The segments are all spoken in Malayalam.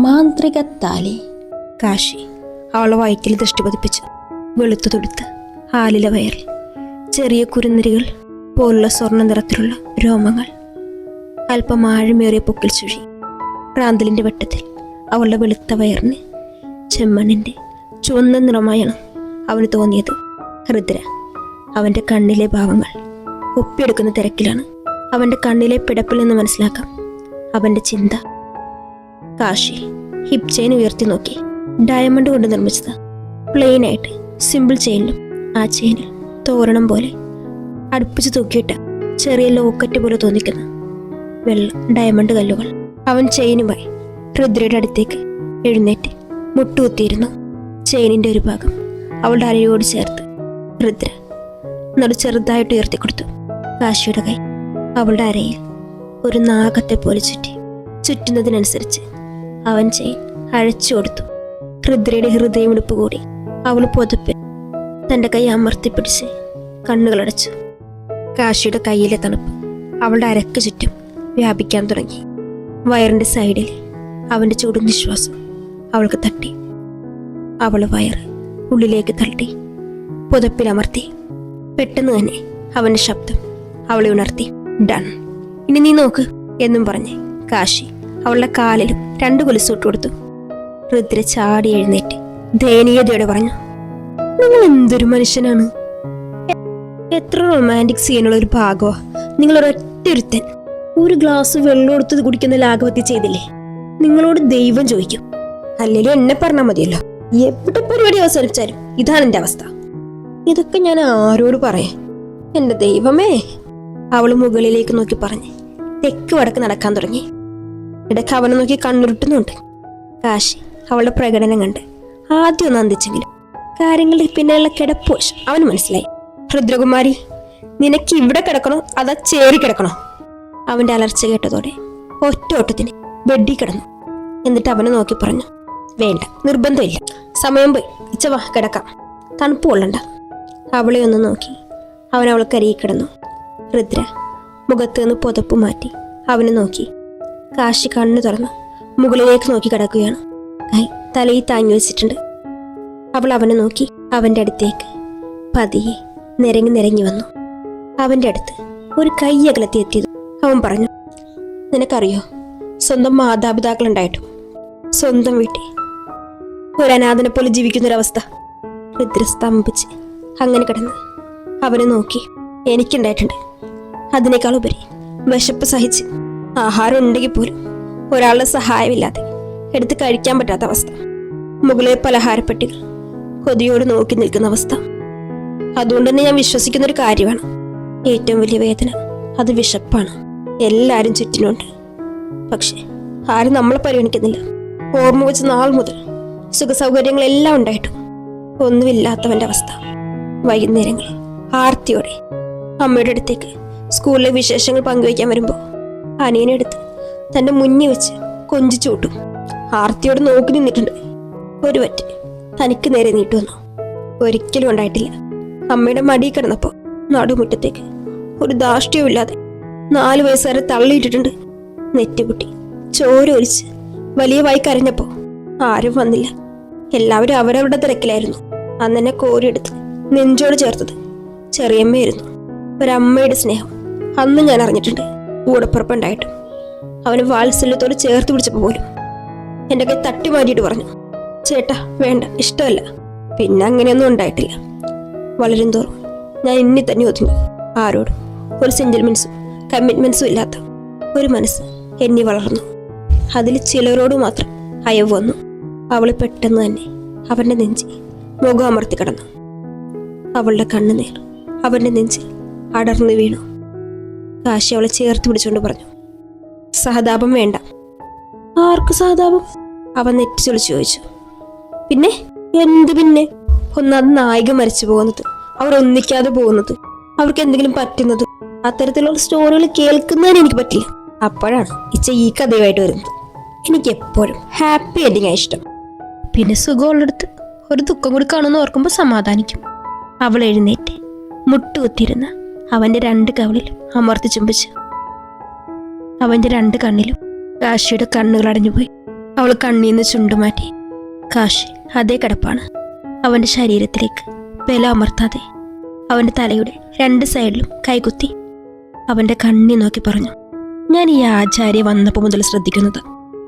മാന്ത്രിക താലി കാശി അവളെ വയറ്റിൽ ദൃഷ്ടി പതിപ്പിച്ചു വെളുത്തു തൊടുത്ത് ആലിലെ വയറിൽ ചെറിയ കുരുന്നിരികൾ പോലുള്ള സ്വർണ നിറത്തിലുള്ള രോമങ്ങൾ അല്പം ആഴമേറിയ പൊക്കിൽ ചുഴി. പ്രാന്തലിന്റെ വെട്ടത്തിൽ അവളുടെ വെളുത്ത വയറിന് ചെമ്മണ്ണിന്റെ ചുവന്ന നിറമായാണ് അവന് തോന്നിയത്. ഹൃദ്ര അവന്റെ കണ്ണിലെ ഭാവങ്ങൾ ഒപ്പിയെടുക്കുന്ന തിരക്കിലാണ്. അവന്റെ കണ്ണിലെ പിടപ്പിൽ നിന്ന് മനസ്സിലാക്കാം. അവന്റെ ചിന്ത കാശി ഹിപ് ചെയിൻ ഉയർത്തി നോക്കി. ഡയമണ്ട് കൊണ്ട് നിർമ്മിച്ചത്. പ്ലെയിൻ ആയിട്ട് സിമ്പിൾ ചെയിനിലും ആ ചെയിനിൽ തോരണം പോലെ അടുപ്പിച്ച് തൂക്കിയിട്ട് ചെറിയ ലോക്കറ്റ് പോലെ തോന്നിക്കുന്ന വെള്ള ഡയമണ്ട് കല്ലുകൾ. അവൻ ചെയിനുമായി രുദ്രയുടെ അടുത്തേക്ക് എഴുന്നേറ്റ് മുട്ടുകുത്തിയിരുന്നു. ചെയിനിന്റെ ഒരു ഭാഗം അവളുടെ അരയോട് ചേർത്ത് രുദ്ര നടു ചെറുതായിട്ട് ഉയർത്തിക്കൊടുത്തു കാശിയുടെ കൈ അവളുടെ അരയിൽ ഒരു നാഗത്തെ പോലെ ചുറ്റി. ചുറ്റുന്നതിനനുസരിച്ച് അവൻ ചെയിൻ അഴച്ചു കൊടുത്തു. ഹൃദ്രയുടെ ഹൃദയമിടിപ്പ് കൂടി അവൾ പൊതുപ്പിൽ തന്റെ കൈ അമർത്തിപ്പിടിച്ച് കണ്ണുകളടച്ചു. കാശിയുടെ കയ്യിലെ തണുപ്പ് അവളുടെ അരക്ക് ചുറ്റും വ്യാപിക്കാൻ തുടങ്ങി. വയറിന്റെ സൈഡിൽ അവന്റെ ചൂടും നിശ്വാസം അവൾക്ക് തട്ടി. അവൾ വയർ ഉള്ളിലേക്ക് തള്ളി. പുതപ്പിലമർത്തി പെട്ടെന്ന് തന്നെ അവന്റെ ശബ്ദം അവളെ ഉണർത്തി. ഡൺ. ഇനി നീ നോക്ക് എന്നും പറഞ്ഞ് കാശി അവളുടെ കാലിലും രണ്ട് കൊലുസൂട്ട് കൊടുത്തു രുദ്ര ചാടി എഴുന്നേറ്റ്. ദയനീയതയോടെ പറഞ്ഞു നിങ്ങൾ എന്തൊരു മനുഷ്യനാണ്? എത്ര റൊമാന്റിക് സീനുള്ള ഒരു ഭാഗമാ നിങ്ങൾ ഒരൊറ്റൊരുത്തൻ. ഒരു ഗ്ലാസ് വെള്ളം എടുത്തത് കുടിക്കുന്ന ലാഘവത്തി ചെയ്തില്ലേ? നിങ്ങളോട് ദൈവം ചോദിക്കും. അല്ലെങ്കിലും എന്നെ പറഞ്ഞാൽ മതിയല്ലോ. എവിടെ പരിപാടി അവസാനിച്ചാലും ഇതാണ് എന്റെ അവസ്ഥ. ഇതൊക്കെ ഞാൻ ആരോട് പറയേ? എന്റെ ദൈവമേ. അവൾ മുകളിലേക്ക് നോക്കി പറഞ്ഞ് തെക്ക് വടക്ക് നടക്കാൻ തുടങ്ങി. ഇടയ്ക്ക് അവനെ നോക്കി കണ്ണുരുട്ടുന്നുണ്ട്. കാശി അവളുടെ പ്രകടനം കണ്ട് ആദ്യം ഒന്ന് അന്തിച്ചെങ്കിലും കാര്യങ്ങളുടെ പിന്നെയുള്ള കിടപ്പോഷ് അവന് മനസ്സിലായി. രുദ്രകുമാരി നിനക്ക് ഇവിടെ കിടക്കണോ? അതാ ചേറി കിടക്കണോ? അവന്റെ അലർച്ച കേട്ടതോടെ ഒറ്റ ഓട്ടത്തിന് ബെഡി കിടന്നു. എന്നിട്ട് അവനെ നോക്കി പറഞ്ഞു വേണ്ട നിർബന്ധമില്ല. സമയം പോയി. ഇച്ച വാ കിടക്കാം. തണുപ്പ് കൊള്ളണ്ട. അവളെ ഒന്ന് നോക്കി. അവൻ അവൾക്കരികി കിടന്നു. രുദ്ര മുഖത്ത് നിന്ന് പുതപ്പ് മാറ്റി അവനെ നോക്കി. കാശി കണ്ണു തുറന്നു. മുകളിലേക്ക് നോക്കി കിടക്കുകയാണ്. കൈ തലയിൽ താങ്ങി വെച്ചിട്ടുണ്ട്. അവൾ അവനെ നോക്കി അവന്റെ അടുത്തേക്ക് പതിയെ നിരങ്ങി നിരങ്ങി വന്നു. അവന്റെ അടുത്ത് ഒരു കൈ അകലത്തി എത്തിയത് അവൻ പറഞ്ഞു നിനക്കറിയോ സ്വന്തം മാതാപിതാക്കളുണ്ടായിട്ടും സ്വന്തം വീട്ടിൽ ഒരു അനാഥനെ പോലെ ജീവിക്കുന്നൊരവസ്ഥ. രുദ്ര സ്തംഭിച്ച് അങ്ങനെ കിടന്ന് അവനെ നോക്കി എനിക്കുണ്ടായിട്ടുണ്ട്. അതിനേക്കാൾ ഉപരി വിശപ്പ് സഹിച്ച് ആഹാരം ഉണ്ടെങ്കിൽ പോലും ഒരാളുടെ സഹായമില്ലാതെ എടുത്ത് കഴിക്കാൻ പറ്റാത്ത അവസ്ഥ. മുകളിലെ പലഹാരപ്പെട്ടികൾ കൊതിയോട് നോക്കി നിൽക്കുന്ന അവസ്ഥ. അതുകൊണ്ട് തന്നെ ഞാൻ വിശ്വസിക്കുന്ന ഒരു കാര്യമാണ്. ഏറ്റവും വലിയ വേദന അത് വിശപ്പാണ്. എല്ലാവരും ചുറ്റിനുണ്ട്. പക്ഷേ ആരും നമ്മളെ പരിഗണിക്കുന്നില്ല. ഓർമ്മ വെച്ച നാൾ മുതൽ സുഖസൗകര്യങ്ങളെല്ലാം ഉണ്ടായിട്ടും. ഒന്നുമില്ലാത്തവന്റെ അവസ്ഥ. വൈകുന്നേരങ്ങളിൽ ആർത്തിയോടെ അമ്മയുടെ അടുത്തേക്ക് സ്കൂളിലെ വിശേഷങ്ങൾ പങ്കുവയ്ക്കാൻ വരുമ്പോൾ അനിയനെടുത്ത് തന്റെ മുന്നി വെച്ച് കൊഞ്ചിച്ചു കൂട്ടും. ആർത്തിയോട് നോക്കി നിന്നിട്ടുണ്ട്. ഒരു പറ്റ് തനിക്ക് നേരെ നീട്ടു വന്നു. ഒരിക്കലും ഉണ്ടായിട്ടില്ല. അമ്മയുടെ മടി കിടന്നപ്പോൾ നടുമുറ്റത്തേക്ക് ഒരു ദാഷ്ട്യവുമില്ലാതെ നാല് വയസ്സുകാരെ തള്ളിയിട്ടിട്ടുണ്ട്. നെറ്റുകുട്ടി ചോര ഒലിച്ച് വലിയ വായി കരഞ്ഞപ്പോൾ ആരും വന്നില്ല. എല്ലാവരും അവരവരുടെ തിരക്കിലായിരുന്നു. അന്ന് എന്നെ കോരിയെടുത്ത് നെഞ്ചോട് ചേർത്തത് ചെറിയമ്മയായിരുന്നു. ഒരമ്മയുടെ സ്നേഹം അന്ന് ഞാൻ അറിഞ്ഞിട്ടുണ്ട്. കൂടപ്പുറപ്പുണ്ടായിട്ടും അവന് വാത്സല്യത്തോട് ചേർത്ത് പിടിച്ചപ്പോൾ പോലും എന്റെ കൈ തട്ടി മാറ്റിയിട്ട് പറഞ്ഞു ചേട്ടാ വേണ്ട ഇഷ്ടമല്ല. പിന്നെ അങ്ങനെയൊന്നും ഉണ്ടായിട്ടില്ല. വളരും തോറും ഞാൻ ഇന്നി തന്നെ ഒതുങ്ങി. ആരോടും. ഒരു സെന്റിൽമെൻസും കമ്മിറ്റ്മെന്റ്സും ഇല്ലാത്ത ഒരു മനസ്സ് എന്നി വളർന്നു. അതിൽ ചിലരോട് മാത്രം അയവ് വന്നു. അവൾ പെട്ടെന്ന് തന്നെ അവന്റെ നെഞ്ചി മുഖം അമർത്തി കിടന്നു. അവളുടെ കണ്ണുനീർ അവന്റെ നെഞ്ചിൽ അടർന്നു വീണു. കാശി അവളെ ചേർത്ത് പിടിച്ചുകൊണ്ട് പറഞ്ഞു സഹതാപം വേണ്ട. ആർക്ക് സഹതാപം? അവൻ നെറ്റി ചൊളിച്ചു ചോദിച്ചു. പിന്നെ? എന്ത് പിന്നെ? ഒന്നാമത് നായിക മരിച്ചു പോകുന്നത് അവർ ഒന്നിക്കാതെ പോകുന്നത് അവർക്ക് എന്തെങ്കിലും പറ്റുന്നത് അത്തരത്തിലുള്ള സ്റ്റോറികൾ കേൾക്കുന്നതിന് എനിക്ക് പറ്റില്ല. അപ്പോഴാണ് ഇച്ച ഈ കഥയുമായിട്ട് വരുന്നത്. എനിക്ക് എപ്പോഴും ഹാപ്പി എൻഡിങ് ആ ഇഷ്ടം. പിന്നെ സുഖമുള്ളിടത്ത് ഒരു ദുഃഖം കൂടി കാണുമെന്ന് ഓർക്കുമ്പോൾ സമാധാനിക്കും. അവൾ എഴുന്നേറ്റ് മുട്ടുകുത്തിയിരുന്ന അവന്റെ രണ്ട് കവളിൽ അമർത്തി ചുംബിച്ചു. അവന്റെ രണ്ട് കണ്ണിലും കാശിയുടെ കണ്ണുകൾ അടഞ്ഞുപോയി. അവൾ കണ്ണീന്ന് ചുണ്ടുമാറ്റി കാശി അതേ കിടപ്പാണ്. അവന്റെ ശരീരത്തിലേക്ക് ബല അമർത്താതെ. അവന്റെ തലയുടെ രണ്ട് സൈഡിലും കൈകുത്തി അവന്റെ കണ്ണി നോക്കി പറഞ്ഞു ഞാൻ ഈ ആചാര്യ വന്നപ്പോൾ മുതൽ ശ്രദ്ധിക്കുന്നത്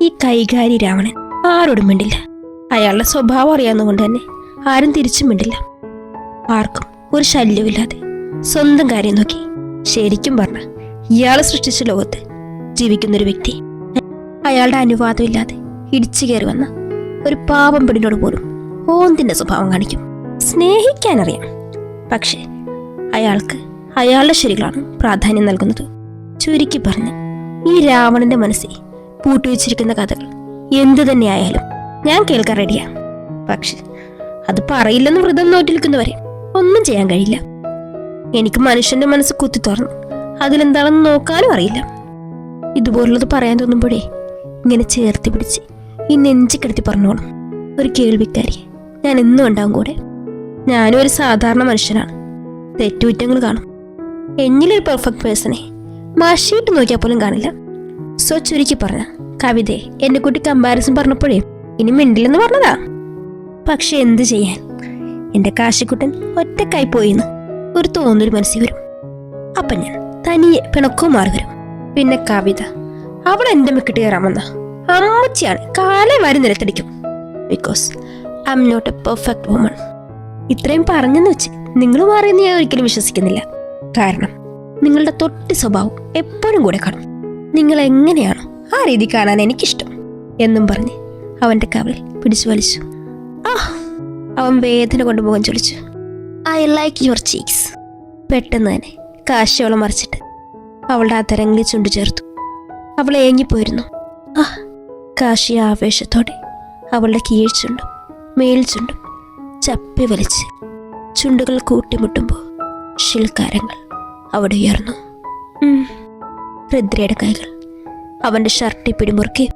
ഈ കൈകാരി രാവണൻ. ആരോടും മിണ്ടില്ല. അയാളുടെ സ്വഭാവം അറിയാവുന്നതുകൊണ്ട് തന്നെ ആരും തിരിച്ചും മിണ്ടില്ല. ആർക്കും ഒരു ശല്യമില്ലാതെ സ്വന്തം കാര്യം നോക്കി. ശരിക്കും പറഞ്ഞ ഇയാളെ സൃഷ്ടിച്ച ലോകത്ത് ജീവിക്കുന്നൊരു വ്യക്തി അയാളുടെ അനുവാദമില്ലാതെ ഇടിച്ചു കയറി വന്ന ഒരു പാപം പെണ്ണിനോട് പോലും ഓന്തിന്റെ സ്വഭാവം കാണിക്കും. സ്നേഹിക്കാനറിയാം. പക്ഷേ അയാൾക്ക് അയാളുടെ ശരികളാണ് പ്രാധാന്യം നൽകുന്നത്. ചുരുക്കി പറഞ്ഞ് ഈ രാവണന്റെ മനസ്സിൽ പൂട്ടിവെച്ചിരിക്കുന്ന കഥകൾ എന്തു തന്നെയായാലും ഞാൻ കേൾക്കാൻ റെഡിയാണ് പക്ഷെ അത് പറയില്ലെന്ന് വ്രതം നോട്ടിൽക്കുന്നവരെ ഒന്നും ചെയ്യാൻ കഴിയില്ല. എനിക്ക് മനുഷ്യന്റെ മനസ്സ് കുത്തി തുറന്നു. അതിലെന്താണെന്ന് നോക്കാനും അറിയില്ല. ഇതുപോലുള്ളത് പറയാൻ തോന്നുമ്പോഴേ ഇങ്ങനെ ചേർത്ത് പിടിച്ച് ഈ നെഞ്ചി കിടത്തി പറഞ്ഞോളും ഒരു കേൾവിക്കാരി. ഞാൻ എന്നും ഉണ്ടാവും കൂടെ. ഞാനും ഒരു സാധാരണ മനുഷ്യനാണ്. തെറ്റുകുറ്റങ്ങൾ കാണും. എന്നിലൊരു പെർഫെക്റ്റ് പേഴ്സണെ മാഷിയിട്ട് നോക്കിയാൽ പോലും കാണില്ല. സോ ചുരുക്കി പറഞ്ഞ കവിതയെ എന്നെ കൂട്ടി കമ്പാരിസൺ പറഞ്ഞപ്പോഴേ ഇനി മിണ്ടില്ലെന്ന് പറഞ്ഞതാ. പക്ഷെ എന്ത് ചെയ്യാൻ? എന്റെ കാശിക്കുട്ടൻ ഒറ്റക്കായി പോയിന്ന്. ഒരു തോന്നൽ മനസ്സിൽ വരും. അപ്പൊ ഞാൻ തനിയെ പിണക്കവും മാറി വരും. പിന്നെ കവിത അവൾ എന്റെ മെക്കിട്ട് കയറാമെന്ന അമ്മച്ചിയാണ് കാലേ വാരി നിലത്തടിക്കും. Because I'm not a perfect woman ഇത്രയും പറഞ്ഞെന്ന് വെച്ച് നിങ്ങൾ മാറിയെന്ന് ഞാൻ ഒരിക്കലും വിശ്വസിക്കുന്നില്ല. കാരണം നിങ്ങളുടെ തൊട്ട് സ്വഭാവം എപ്പോഴും കൂടെ കാണും. നിങ്ങൾ എങ്ങനെയാണോ ആ രീതി കാണാൻ എനിക്കിഷ്ടം എന്നും പറഞ്ഞ് അവന്റെ കവളിൽ പിടിച്ചു വലിച്ചു. ആ അവൻ വേദന കൊണ്ട് മുഖം ചൊളിച്ചു. ഐ ലൈക്ക് യുവർ ചീക്സ് പെട്ടെന്ന് തന്നെ കാശോളം മറിച്ചിട്ട് അവളുടെ അതരങ്ങളിൽ ചുണ്ടു ചേർത്തു. അവൾ ഏങ്ങിപ്പോയിരുന്നു ആ കാശി ആവേശത്തോടെ അവളുടെ കീഴ്ചുണ്ടും മേൽചുണ്ടും ചപ്പി വലിച്ച് ചുണ്ടുകൾ കൂട്ടിമുട്ടുമ്പോൾ ശിൽക്കാരങ്ങൾ അവിടെ ഉയർന്നു. രുദ്രയുടെ കൈകൾ അവന്റെ ഷർട്ടിൽ പിടിമുറുക്കി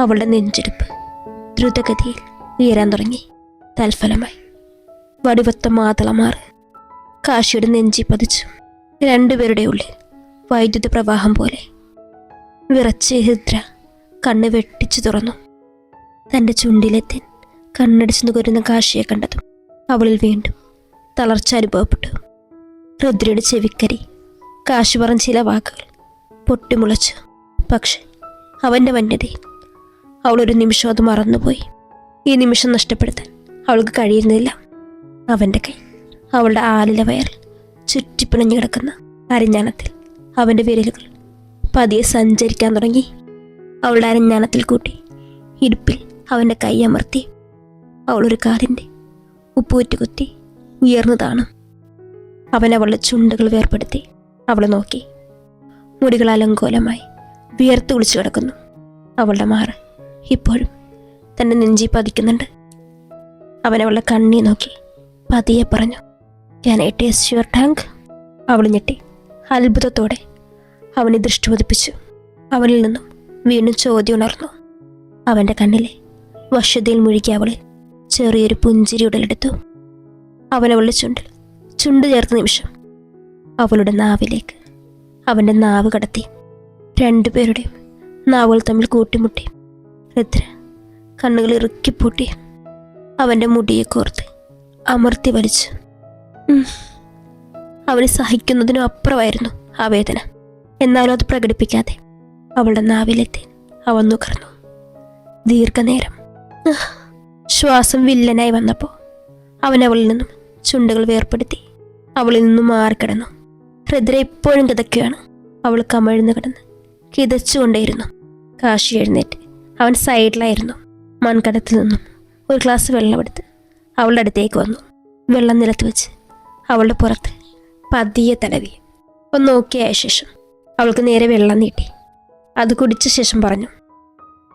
അവളുടെ നെഞ്ചെടുപ്പ് ദ്രുതഗതിയിൽ ഉയരാൻ തുടങ്ങി. തൽഫലമായി വടിവത്ത മാതളമാർ. കാശിയുടെ നെഞ്ചി പതിച്ചു. രണ്ടുപേരുടെ ഉള്ളിൽ വൈദ്യുത പ്രവാഹം പോലെ. വിറച്ച് ഹിദ്ര കണ്ണ് വെട്ടിച്ചു തുറന്നു. തന്റെ ചുണ്ടിലെത്തിൻ കണ്ണടിച്ചു നുകരുന്ന കാശിയെ കണ്ടതും അവളിൽ വീണ്ടും തളർച്ച അനുഭവപ്പെട്ടു. രുദ്രയുടെ ചെവിക്കരി കാശി പറഞ്ഞ ചില വാക്കുകൾ പൊട്ടിമുളച്ചു. പക്ഷെ അവന്റെ വന്യതയിൽ അവളൊരു നിമിഷം അത് മറന്നുപോയി. ഈ നിമിഷം നഷ്ടപ്പെടുത്താൻ അവൾക്ക് കഴിയുന്നില്ല. അവന്റെ കൈ അവളുടെ ആലില വയറിൽ ചുറ്റിപ്പിണഞ്ഞു കിടക്കുന്ന അരഞ്ഞാണത്തിൽ അവന്റെ വിരലുകൾ പതിയെ സഞ്ചരിക്കാൻ തുടങ്ങി. അവളുടെ അരഞ്ഞാണത്തിൽ കൂട്ടി ഇടുപ്പിൽ അവന്റെ കൈ അമർത്തി അവളൊരു കാലിന്റെ ഉപ്പൂറ്റ് കുത്തി ഉയർന്നതാണ്. അവൻ അവളുടെ ചുണ്ടുകൾ വേർപ്പെടുത്തി അവളെ നോക്കി. മുടികൾ അലങ്കോലമായി വിയർത്ത് കുളിച്ചു കിടക്കുന്നു. അവളുടെ മാറ് ഇപ്പോഴും തന്റെ നെഞ്ചി പതിക്കുന്നുണ്ട്. അവൻ അവളുടെ കണ്ണി നോക്കി പതിയെ പറഞ്ഞു ഞാൻ ഐ ടേസ്റ്റ് യുവർ ടാങ്ക്. അവൾ ഞെട്ടി. അത്ഭുതത്തോടെ അവനെ ദൃഷ്ടി പതിപ്പിച്ചു. അവനിൽ നിന്നും വീണ്ടും ചോദ്യം ഉണർന്നു. അവന്റെ കണ്ണിലെ വശതയിൽ മുഴുകിയ അവളിൽ ചെറിയൊരു പുഞ്ചിരി ഉടലെടുത്തു. അവനവളുടെ ചുണ്ടിൽ ചുണ്ട് ചേർത്ത നിമിഷം അവളുടെ നാവിലേക്ക് അവന്റെ നാവ് കടത്തി. രണ്ടുപേരുടെയും നാവുകൾ തമ്മിൽ കൂട്ടിമുട്ടി. രുദ്ര കണ്ണുകൾ ഇറുക്കിപ്പൂട്ടി അവന്റെ മുടിയെ കോർത്ത് അമർത്തി വലിച്ചു. അവന് സഹിക്കുന്നതിനും അപ്പുറമായിരുന്നു ആ വേദന. എന്നാലും അത് പ്രകടിപ്പിക്കാതെ അവളുടെ നാവിലെത്തി അവൻ നുകർന്നു. ദീർഘനേരം. ശ്വാസം വില്ലനായി വന്നപ്പോൾ അവൻ അവളിൽ നിന്നും ചുണ്ടുകൾ വേർപ്പെടുത്തി അവളിൽ നിന്നും മാറിക്കിടന്നു. ഹൃദ്ര ഇപ്പോഴും കിതക്കുകയാണ് അവൾ കമഴ്ന്നു കിടന്ന് കിതച്ചുകൊണ്ടേയിരുന്നു. കാശി എഴുന്നേറ്റ് അവൻ സൈഡിലായിരുന്നു മൺകടത്തിൽ നിന്നും ഒരു ഗ്ലാസ് വെള്ളമെടുത്ത് അവളുടെ അടുത്തേക്ക് വന്നു. വെള്ളം നിലത്ത് വെച്ച് അവളുടെ പുറത്ത് പതിയെ തലവി ഒന്ന് നോക്കിയായ ശേഷം അവൾക്ക് നേരെ വെള്ളം നീട്ടി. അത് കുടിച്ച ശേഷം പറഞ്ഞു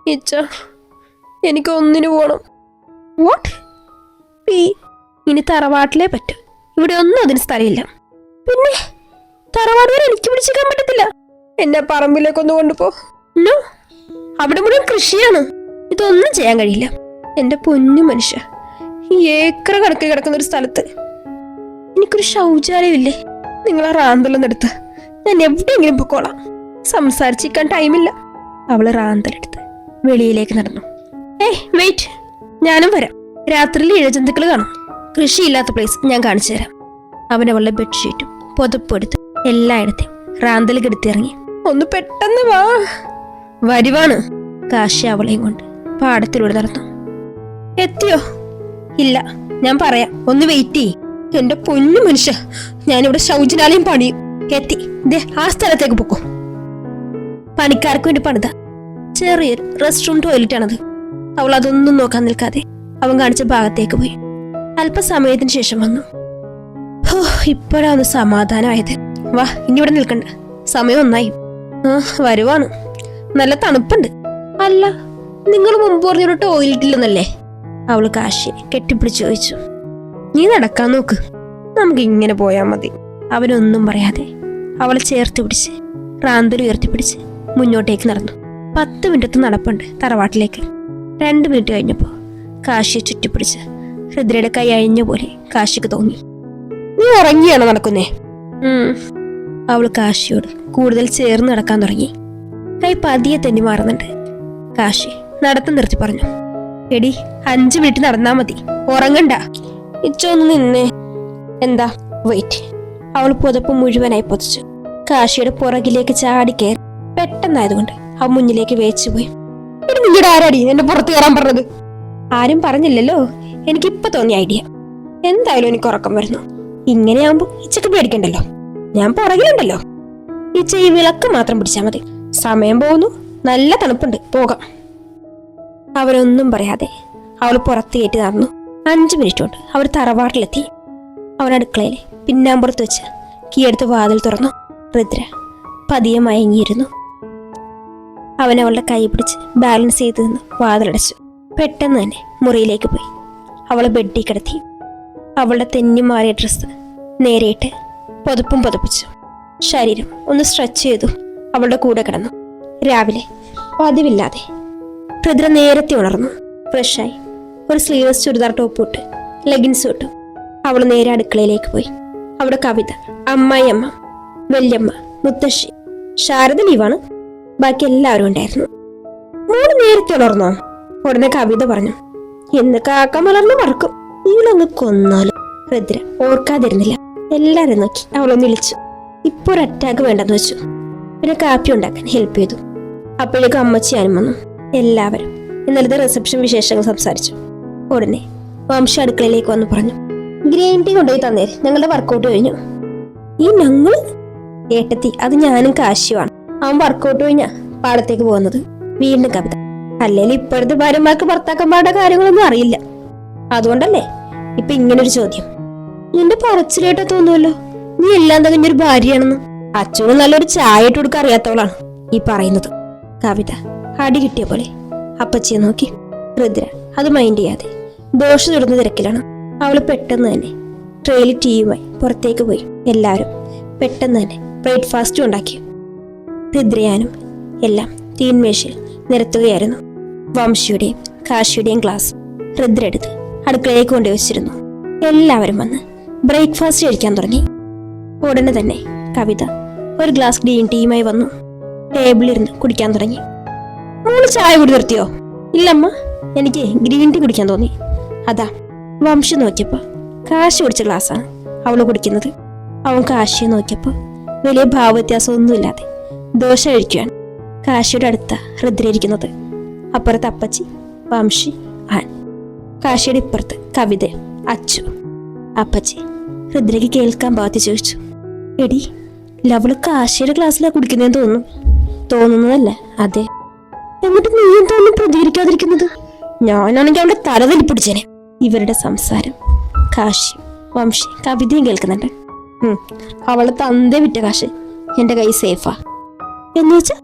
ഇച്ച എനിക്ക് ഒന്നിനു പോണം. വാട്ട് പീ ഇനി തറവാട്ടിലേ പറ്റൂ. ഇവിടെ ഒന്നും അതിന് സ്ഥലമില്ല. പിന്നെ? തറവാട് വരെ എനിക്ക് പിടിച്ചേക്കാൻ പറ്റത്തില്ല. എന്നെ പറമ്പിലേക്കൊന്ന് കൊണ്ടുപോ. അവിടെ മുഴുവൻ കൃഷിയാണ്. ഇതൊന്നും ചെയ്യാൻ കഴിയില്ല. എന്റെ പൊന്നു മനുഷ്യ ഈ ഏക്കർ കണക്കിൽ കിടക്കുന്ന ഒരു സ്ഥലത്ത് എനിക്കൊരു ശൗചാലയമില്ലേ? നിങ്ങളെ റാന്തലെന്നെടുത്ത് ഞാൻ എവിടെയെങ്കിലും പൊക്കോളാം. സംസാരിച്ചിരിക്കാൻ ടൈമില്ല. അവൾ റാന്തലെടുത്ത് വെളിയിലേക്ക് നടന്നു. ഏയ് വെയിറ്റ് ഞാനും വരാം. രാത്രിയിൽ ഇഴജന്തുക്കൾ കാണും. കൃഷിയില്ലാത്ത പ്ലേസ് ഞാൻ കാണിച്ചു തരാം. അവൻ അവളുടെ ബെഡ്ഷീറ്റും പുതപ്പും എടുത്ത് എല്ലായിടത്തെയും റാന്തൽ കെടുത്തിറങ്ങി ഒന്ന് പെട്ടെന്ന് വാ. വരുവാണ്. കാശി അവളെയും കൊണ്ട് പാടത്തിലൂടെ നടന്നു. എത്തിയോ? ഇല്ല ഞാൻ പറയാം. ഒന്ന് വെയിറ്റ് ചെയ്യ്. എന്റെ പൊന്നു മനുഷ്യ ഞാനിവിടെ ശൗചനാലയം പണിയും എത്തി. ദേ ആ സ്ഥലത്തേക്ക് പൊക്കോ. പണിക്കാർക്ക് വേണ്ടി പണിത. ചെറിയൊരു റെസ്റ്റ് ടോയ്ലറ്റ് ആണത്. അവൾ അതൊന്നും നോക്കാൻ നിൽക്കാതെ അവൻ കാണിച്ച ഭാഗത്തേക്ക് പോയി. അല്പസമയത്തിന് ശേഷം വന്നു. ഹോ ഇപ്പോഴാണ് സമാധാനമായത്. വാ ഇനി ഇവിടെ നിൽക്കണ്ട. സമയം ഒന്നായി. ആ വരുവാണ്. നല്ല തണുപ്പുണ്ട്. അല്ല നിങ്ങൾ മുമ്പ് പറഞ്ഞൊരു ടോയ്ലറ്റ് ഇല്ലെന്നല്ലേ? അവൾ കാശി കെട്ടിപ്പിടിച്ചു ചോദിച്ചു. നീ നടക്കാൻ നോക്ക്. നമുക്ക് ഇങ്ങനെ പോയാൽ മതി. അവനൊന്നും പറയാതെ അവളെ ചേർത്ത് പിടിച്ച് റാന്തൽ ഉയർത്തിപ്പിടിച്ച് മുന്നോട്ടേക്ക് നടന്നു. പത്ത് മിനിറ്റത്ത് നടപ്പുണ്ട് തറവാട്ടിലേക്ക്. രണ്ട് മിനിറ്റ് കഴിഞ്ഞപ്പോൾ കാശിയെ ചുറ്റിപ്പിടിച്ച് ഹൃദ്രയുടെ കൈ അഴിഞ്ഞ പോലെ കാശിക്ക് തോന്നി. നീ ഉറങ്ങിയാണോ നടക്കുന്നേ? അവൾ കാശിയോട് കൂടുതൽ ചേർന്ന് നടക്കാൻ തുടങ്ങി. കൈ പതിയെ തെന്നി മാറുന്നുണ്ട്. കാശി നടത്തം നിർത്തി പറഞ്ഞു. എടി അഞ്ചു മിനിറ്റ് നടന്നാ മതി. ഉറങ്ങണ്ട. ഇച്ചൊന്ന് നിന്നേ. എന്താ? വെയിറ്റ് അവൾ പുതപ്പ് മുഴുവനായി പൊതിച്ചു. കാശിയുടെ പുറകിലേക്ക് ചാടി കയറി. പെട്ടെന്നായതുകൊണ്ട് അവ മുന്നിലേക്ക് വേച്ചുപോയി പോയി. നിങ്ങളുടെ ആരാടി എന്റെ പുറത്ത് കയറാൻ പറഞ്ഞത്? ആരും പറഞ്ഞില്ലല്ലോ. എനിക്ക് ഇപ്പൊ തോന്നിയ ഐഡിയ എന്തായാലും എനിക്ക് ഉറക്കം വരുന്നു. ഇങ്ങനെയാവുമ്പോ ഇച്ചക്ക് പേടിക്കണ്ടല്ലോ. ഞാൻ പുറകിലുണ്ടല്ലോ. ഇച്ച ഈ വിളക്ക് മാത്രം പിടിച്ചാൽ മതി. സമയം പോകുന്നു. നല്ല തണുപ്പുണ്ട്. പോകാം. അവരൊന്നും പറയാതെ അവൾ പുറത്ത് കയറ്റി നടന്നു. അഞ്ച് മിനിറ്റ് കൊണ്ട് അവർ തറവാട്ടിലെത്തി. അവൻ അടുക്കളയിൽ പിന്നാമ്പുറത്ത് വെച്ച് കീയെടുത്ത് വാതിൽ തുറന്നു. രുദ്ര പതിയെ മയങ്ങിയിരുന്നു. അവൻ അവളുടെ കൈ പിടിച്ച് ബാലൻസ് ചെയ്ത് നിന്ന് വാതിലടച്ചു. പെട്ടെന്ന് തന്നെ മുറിയിലേക്ക് പോയി. അവളെ ബെഡിൽ കിടത്തി. അവളുടെ തെന്നി മാറിയ ഡ്രസ്സ് നേരെയിട്ട് പുതപ്പും പുതപ്പിച്ചു. ശരീരം ഒന്ന് സ്ട്രെച്ച് ചെയ്തു. അവളുടെ കൂടെ കിടന്നു. രാവിലെ പതിവില്ലാതെ രുദ്ര നേരത്തെ ഉണർന്നു. ഫ്രഷായി. ഒരു സ്ലീവ്ലെസ് ചുരിദാർ ടോപ്പ് ഇട്ട് ലെഗിൻസ് ഇട്ടു. അവൾ നേരെ അടുക്കളയിലേക്ക് പോയി. അവിടെ കവിത അമ്മായിയമ്മ വല്യമ്മ മുത്തശ്ശി ശാരദ ലീവാണ്. ബാക്കി എല്ലാവരും ഉണ്ടായിരുന്നു. മൂന്ന് നേരത്തെ ഉണർന്നോ? ഉടനെ കവിത പറഞ്ഞു. എന്ന് കാക്ക മലർന്ന് മറക്കും. ഇവളൊന്ന് കൊന്നാലും. രുദ്ര ഓർക്കാതിരുന്നില്ല. എല്ലാരും നോക്കി. അവളൊന്ന് വിളിച്ചു ഇപ്പൊ ഒരു അറ്റാക്ക് വേണ്ടെന്ന് വെച്ചു. പിന്നെ കാപ്പി ഉണ്ടാക്കാൻ ഹെൽപ്പ് ചെയ്തു. അപ്പോഴേക്കും അമ്മച്ചി ഞാനും വന്നു. എല്ലാവരും ഇന്നലത്തെ റിസപ്ഷൻ വിശേഷങ്ങൾ സംസാരിച്ചു. ഉടനെ വംശ അടുക്കളയിലേക്ക് വന്ന് പറഞ്ഞു ഗ്രീൻ ടീ കൊണ്ടുപോയി തന്നേര് ഞങ്ങളുടെ വർക്കൗട്ട് കഴിഞ്ഞു. ഈ ഞങ്ങൾ ഏട്ടത്തി അത് ഞാനും കാശിയുമാണ്. അവൻ വർക്കൗട്ട് കഴിഞ്ഞാ പാടത്തേക്ക് പോകുന്നത്. വീണ്ടും കവിത. അല്ലെങ്കിൽ ഇപ്പോഴത്തെ ഭാര്യമാർക്ക് ഭർത്താക്കന്മാരുടെ കാര്യങ്ങളൊന്നും അറിയില്ല. അതുകൊണ്ടല്ലേ? ഇപ്പൊ ഇങ്ങനൊരു ചോദ്യം. നിന്റെ പറച്ചിലേട്ടാ തോന്നുമല്ലോ നീ എല്ലാം തികഞ്ഞൊരു ഭാര്യയാണെന്ന്. അച്ഛനും നല്ലൊരു ചായ ഇട്ട് കൊടുക്കാൻ അറിയാത്തവളാണ് ഈ പറയുന്നത്. കവിത. അടി കിട്ടിയ പോലെ. അപ്പച്ചിയെ നോക്കി രുദ്ര അത് മൈൻഡ് ചെയ്യാതെ. ദോഷം തുടർന്ന് തിരക്കിലാണ്. അവൾ പെട്ടെന്ന് തന്നെ ട്രെയിൽ ടീയുമായി പുറത്തേക്ക് പോയി. എല്ലാവരും പെട്ടെന്ന് തന്നെ ബ്രേക്ക്ഫാസ്റ്റും ഉണ്ടാക്കി. രുദ്രയാനും എല്ലാം തീൻമേശയിൽ നിരത്തുകയായിരുന്നു. വംശിയുടെയും കാശിയുടെയും ഗ്ലാസ് രുദ്ര എടുത്ത് അടുക്കളയിലേക്ക് കൊണ്ടുവച്ചിരുന്നു എല്ലാവരും വന്ന് ബ്രേക്ക്ഫാസ്റ്റ് കഴിക്കാൻ തുടങ്ങി. ഉടനെ തന്നെ കവിത ഒരു ഗ്ലാസ് ഗ്രീൻ ടീയുമായി വന്നു. ടേബിളിരുന്ന് കുടിക്കാൻ തുടങ്ങി. മോൾ ചായ കുടി നിർത്തിയോ? ഇല്ലമ്മ എനിക്ക് ഗ്രീൻ ടീ കുടിക്കാൻ തോന്നി. അതാ വംശം നോക്കിയപ്പോ കാശ് കുടിച്ച ഗ്ലാസ്സാണ് അവൾ കുടിക്കുന്നത്. അവൻ കാശിയെ നോക്കിയപ്പോ വലിയ ഭാവവ്യത്യാസമൊന്നുമില്ലാതെ ദോശ കഴിക്കുവാൻ കാശിയുടെ അടുത്ത ഹൃദ്രയിരിക്കുന്നത് അപ്പുറത്ത് അപ്പച്ചി വംശി ആൻ. കാശിയുടെ ഇപ്പുറത്ത് കവിത അച്ചു. അപ്പച്ചി ഹൃദ്രയ്ക്ക് കേൾക്കാൻ ബാധ്യ ചോദിച്ചു എടി ലവൾ കാശിയുടെ ഗ്ലാസ്സിലാണ് കുടിക്കുന്നതെന്ന് തോന്നുന്നു. തോന്നുന്നതല്ല അതെ. എന്നിട്ട് നീ എന്താണ് പ്രതികരിക്കാതിരിക്കുന്നത്? ഞാനാണെങ്കിൽ അവളുടെ തലതല്ലി തല്ലിപ്പിടിച്ചേനെ ഇവരുടെ സംസാരം കാശി വംശി കവിതയും കേൾക്കുന്നുണ്ട്. അവൾ അവളെ തന്തേ വിറ്റ കാശ് എന്റെ കൈ സേഫാ. എന്ന് വെച്ചാ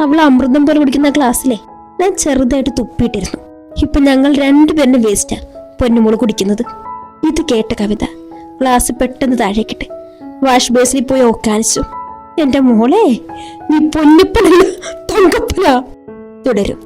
അവൾ അമൃതം പോലെ കുടിക്കുന്ന ക്ലാസ്സിലെ ഞാൻ ചെറുതായിട്ട് തുപ്പിയിട്ടിരുന്നു. ഇപ്പൊ ഞങ്ങൾ രണ്ടുപേരുടെ വേസ്റ്റാ പൊന്നുമോൾ കുടിക്കുന്നത്. ഇത് കേട്ട കവിത ക്ലാസ് പെട്ടെന്ന് താഴേക്കിട്ട് വാഷ് ബേസിൽ പോയി ഓക്കാനിച്ചു. എന്റെ മോളെ നീ പൊന്നിപ്പനല്ല തങ്കപ്പന. തുടരും.